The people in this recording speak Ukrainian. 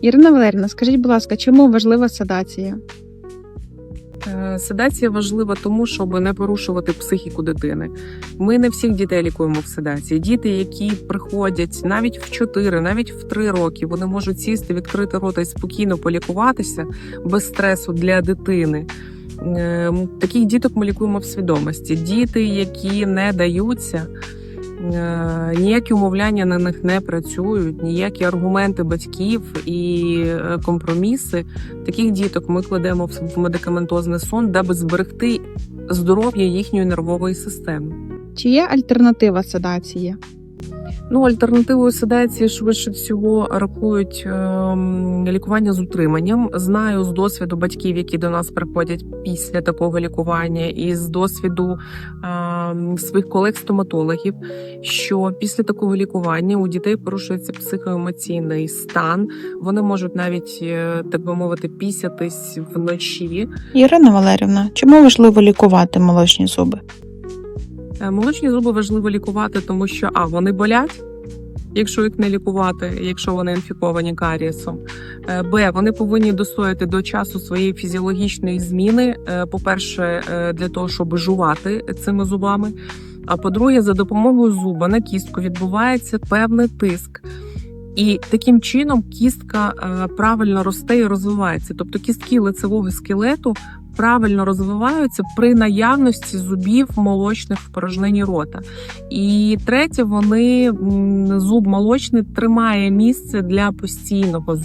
Ірина Валерівна, скажіть, будь ласка, чому важлива седація? Е, Седація важлива тому, щоб не порушувати психіку дитини. Ми не всіх дітей лікуємо в седації. Діти, які приходять навіть в 4, навіть в 3 роки, вони можуть сісти, відкрити рота і спокійно полікуватися без стресу для дитини. Е, Таких діток ми лікуємо в свідомості. Діти, які не даються, ніякі умовляння на них не працюють, ніякі аргументи батьків і е, компроміси. Таких діток ми кладемо в медикаментозний сон, даби зберегти здоров'я їхньої нервової системи. Чи є альтернатива седації? Ну, альтернативою седації швидше всього рахують ем, лікування з утриманням. Знаю з досвіду батьків, які до нас приходять після такого лікування, і з досвіду ем, своїх колег-стоматологів, що після такого лікування у дітей порушується психоемоційний стан. Вони можуть навіть, е, так би мовити, пісятись вночі. Ірина Валерівна, чому важливо лікувати молочні зуби? Е, Молочні зуби важливо лікувати, тому що а вони болять. Якщо їх не лікувати, якщо вони інфіковані карієсом, Е, б вони повинні достояти до часу своєї фізіологічної зміни. Е, По-перше, е, для того, щоб жувати цими зубами. А по-друге, за допомогою зуба на кістку відбувається певний тиск. І таким чином кістка е, правильно росте і розвивається. Тобто кістки лицевого скелету правильно розвиваються при наявності зубів молочних в порожнині рота. І третє, вони зуб молочний тримає місце для постійного